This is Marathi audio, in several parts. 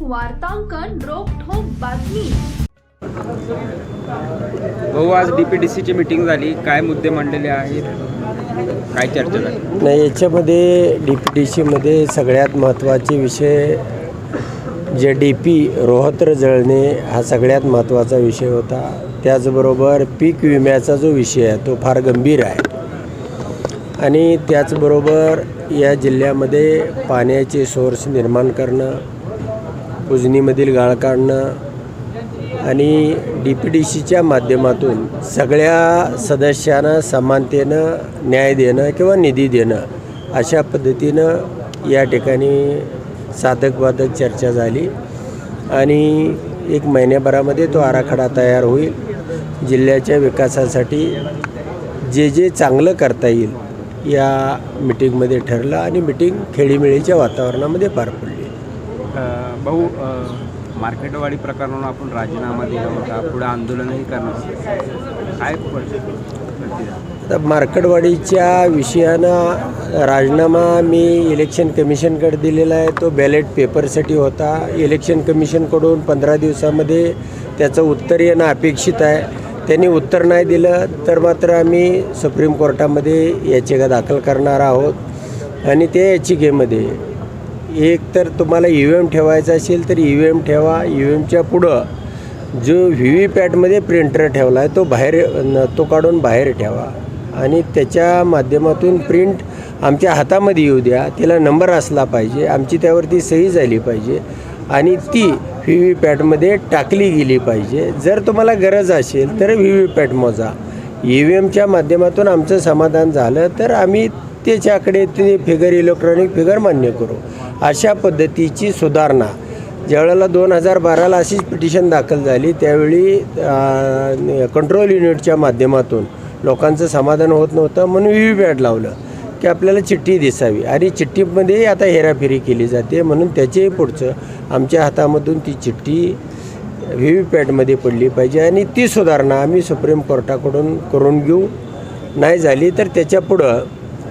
वार्तांकन रोखोक बातमी. भाऊ आज डी पी डी सीची मिटिंग झाली. काय मुद्दे मांडलेले आहेत? काय चर्चा झाली? नाही याच्यामध्ये डी पी डी सीमध्ये सगळ्यात महत्त्वाचे विषय जे डी पी रोहत्र जळणे हा सगळ्यात महत्त्वाचा विषय होता. त्याचबरोबर पीक विम्याचा जो विषय आहे तो फार गंभीर आहे. आणि त्याचबरोबर या जिल्ह्यामध्ये पाण्याचे सोर्स निर्माण करणं उजनीमधील गाळ काढणं आणि डी पी डी सीच्या माध्यमातून सगळ्या सदस्यांना समानतेनं न्याय देणं किंवा निधी देणं अशा पद्धतीनं या ठिकाणी साधक बाधक चर्चा झाली. आणि एक महिन्याभरामध्ये तो आराखडा तयार होईल. जिल्ह्याच्या विकासासाठी जे जे चांगलं करता येईल या मिटिंगमध्ये ठरलं आणि मिटिंग खेळीमेळीच्या वातावरणामध्ये पार पडली. अं, भाऊ अं, मार्केटवाडी प्रकरणावर आपण राजीनामा दिला होता. पुढे आंदोलनही करणार काय आता मार्कडवाडीच्या विषयानं राजीनामा मी इलेक्शन कमिशनकडे दिलेला आहे. तो बॅलेट पेपरसाठी होता. इलेक्शन कमिशनकडून पंधरा दिवसामध्ये त्याचं उत्तर येणं अपेक्षित आहे. त्यांनी उत्तर नाही दिलं तर मात्र आम्ही सुप्रीम कोर्टामध्ये याचिका दाखल करणार आहोत. आणि त्या याचिकेमध्ये एक तर तुम्हाला ई व्ही एम ठेवायचा असेल तर ई व्ही एम ठेवा. ई व्ही एमच्या पुढं जो व्ही व्ही पॅटमध्ये प्रिंटर ठेवला आहे तो बाहेर न- तो काढून बाहेर ठेवा. आणि त्याच्या माध्यमातून प्रिंट आमच्या हातामध्ये येऊ द्या. तिला नंबर असला पाहिजे. आमची त्यावरती सही झाली पाहिजे. आणि ती व्ही व्ही पॅटमध्ये टाकली गेली पाहिजे. जर तुम्हाला गरज असेल तर व्ही व्ही पॅट मोजा. ई व्ही एमच्या माध्यमातून आमचं समाधान झालं तर आम्ही त्याच्याकडे ते फिगर इलेक्ट्रॉनिक फिगर मान्य करू. अशा पद्धतीची सुधारणा. ज्यावेळेला दोन हजार बाराला अशीच पिटिशन दाखल झाली त्यावेळी कंट्रोल युनिटच्या माध्यमातून लोकांचं समाधान होत नव्हतं म्हणून व्ही व्ही पॅट लावलं की आपल्याला चिठ्ठी दिसावी. आणि चिठ्ठीमध्येही आता हेराफेरी केली जाते म्हणून त्याच्याही पुढचं आमच्या हातामधून ती चिठ्ठी व्ही व्ही पॅटमध्ये पडली पाहिजे. आणि ती सुधारणा आम्ही सुप्रीम कोर्टाकडून करून घेऊ. नाही झाली तर त्याच्या पुढं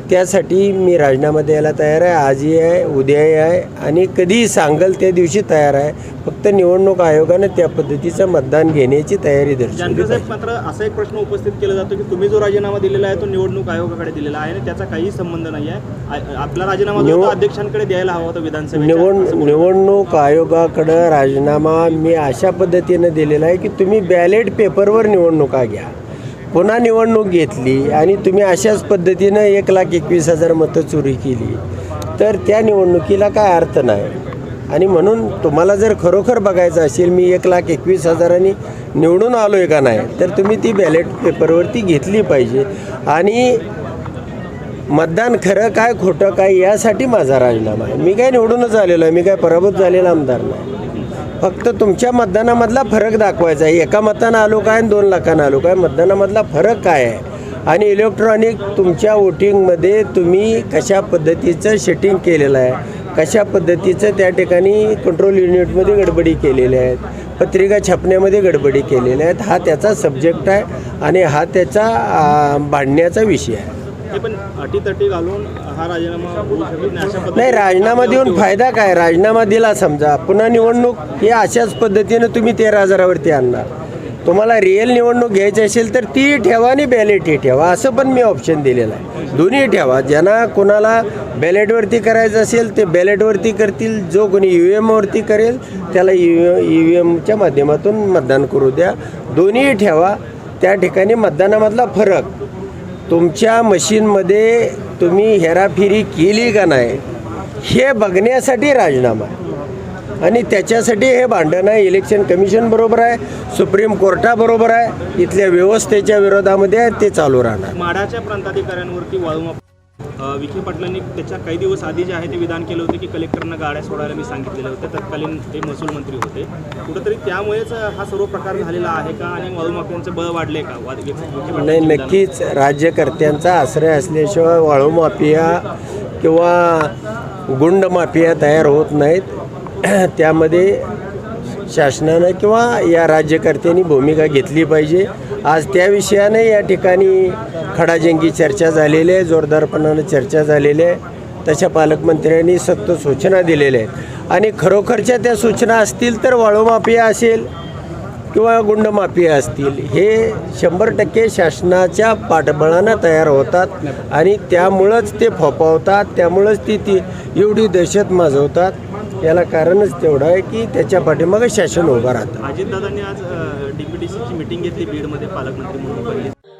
त्यासाठी मी राजीनामा द्यायला तयार आहे. आजही आहे उद्याही आहे आणि कधीही सांगल त्या दिवशी तयार आहे. फक्त निवडणूक आयोगानं त्या पद्धतीचं मतदान घेण्याची तयारी दर्शवली मात्र असा एक प्रश्न उपस्थित केला जातो की तुम्ही जो राजीनामा दिलेला आहे तो निवडणूक आयोगाकडे दिलेला आहे आणि त्याचा काही संबंध नाही आहे. आपला राजीनामा अध्यक्षांकडे द्यायला हवा होता विधानसभेच्या. निवड. निवडणूक आयोगाकडं राजीनामा मी अशा पद्धतीनं दिलेला आहे की तुम्ही बॅलेट पेपरवर निवडणुका घ्या. पुन्हा निवडणूक घेतली आणि तुम्ही अशाच पद्धतीनं एक लाख एकवीस हजार मतं चोरी केली तर त्या निवडणुकीला काय अर्थ नाही. आणि म्हणून तुम्हाला जर खरोखर बघायचं असेल मी एक लाख एकवीस हजारांनी निवडून आलो आहे का नाही तर तुम्ही ती बॅलेट पेपरवरती घेतली पाहिजे. आणि मतदान खरं काय खोटं काय यासाठी माझा राजीनामा आहे. मी काय निवडूनच आलेलो आहे मी काय पराभूत झालेला आमदार नाही. फक्त तुमच्या मतदानामधला फरक दाखवायचा आहे. एका मतानं आलो काय आणि दोन लाखानं आलो काय? मतदानामधला फरक काय आहे? आणि इलेक्ट्रॉनिक तुमच्या वोटिंगमध्ये तुम्ही कशा पद्धतीचं शेटिंग केलेलं आहे? कशा पद्धतीचं त्या ठिकाणी कंट्रोल युनिटमध्ये गडबडी केलेल्या आहेत पत्रिका छापण्यामध्ये गडबडी केलेल्या आहेत हा त्याचा सब्जेक्ट आहे आणि हा त्याचा भांडण्याचा विषय आहे. पण अटीतटी घालून हा राजीनामा होऊ शकत नाही अशा नाही राजीनामा देऊन फायदा काय? राजीनामा दिला समजा. पुन्हा निवडणूक ही अशाच पद्धतीनं तुम्ही तेरा हजारावरती आणणार तुम्हाला रिअल निवडणूक घ्यायची असेल तर ती ठेवा आणि बॅलेटही ठेवा. असं पण मी ऑप्शन दिलेलं आहे. दोन्ही ठेवा. ज्यांना कोणाला बॅलेटवरती करायचं असेल ते बॅलेटवरती करतील. जो कोणी यू एमवरती करेल त्याला यू ई व्ही एमच्या माध्यमातून मतदान करू द्या. दोन्ही ठेवा. त्या ठिकाणी मतदानामधला फरक. तुमच्या मशीनमध्ये तुम्ही हेराफेरी केली का नाही हे बघण्यासाठी राजीनामा. आहे आणि त्याच्यासाठी हे भांडण आहे इलेक्शन कमिशन बरोबर आहे सुप्रीम कोर्टाबरोबर आहे इथल्या व्यवस्थेच्या विरोधामध्ये आहे, ते चालू राहणार. माडाच्या प्रांताधिकाऱ्यांवरती वाळूमाप विखे पाटलांनी त्याच्या काही दिवस आधी जे आहे ते विधान केलं होतं की कलेक्टरना गाड्या सोडायला मी सांगितलेलं होतं तत्कालीन ते महसूल मंत्री होते. कुठंतरी त्यामुळेच हा सर्व प्रकार झालेला आहे का आणि वाळूमाफियांचं बळ वाढले का? वाद- नाही? नक्कीच राज्यकर्त्यांचा आश्रय असल्याशिवाय वाळू माफिया किंवा गुंड माफिया तयार होत नाहीत. त्यामध्ये शासनानं किंवा या राज्यकर्त्यांनी भूमिका घेतली पाहिजे. आज त्या विषयाने या ठिकाणी खडाजंगी चर्चा झालेली आहे जोरदारपणानं चर्चा झालेली आहे. तशा पालकमंत्र्यांनी सक्त सूचना दिलेल्या आहेत. आणि खरोखरच्या त्या सूचना असतील तर वाळूमाफिया असेल किंवा गुंडमाफिया असतील हे शंभर टक्के शासनाच्या पाठबळानं तयार होतात आणि त्यामुळंच ते फोपावतात त्यामुळंच ती ती एवढी दहशत माजवतात. याला कारणच तेवढं आहे की त्याच्या पाठीमागं शासन उभं राहतं. अजितदादांनी आज डीपीडीसीची मिटिंग घेतली बीडमध्ये पालकमंत्री म्हणून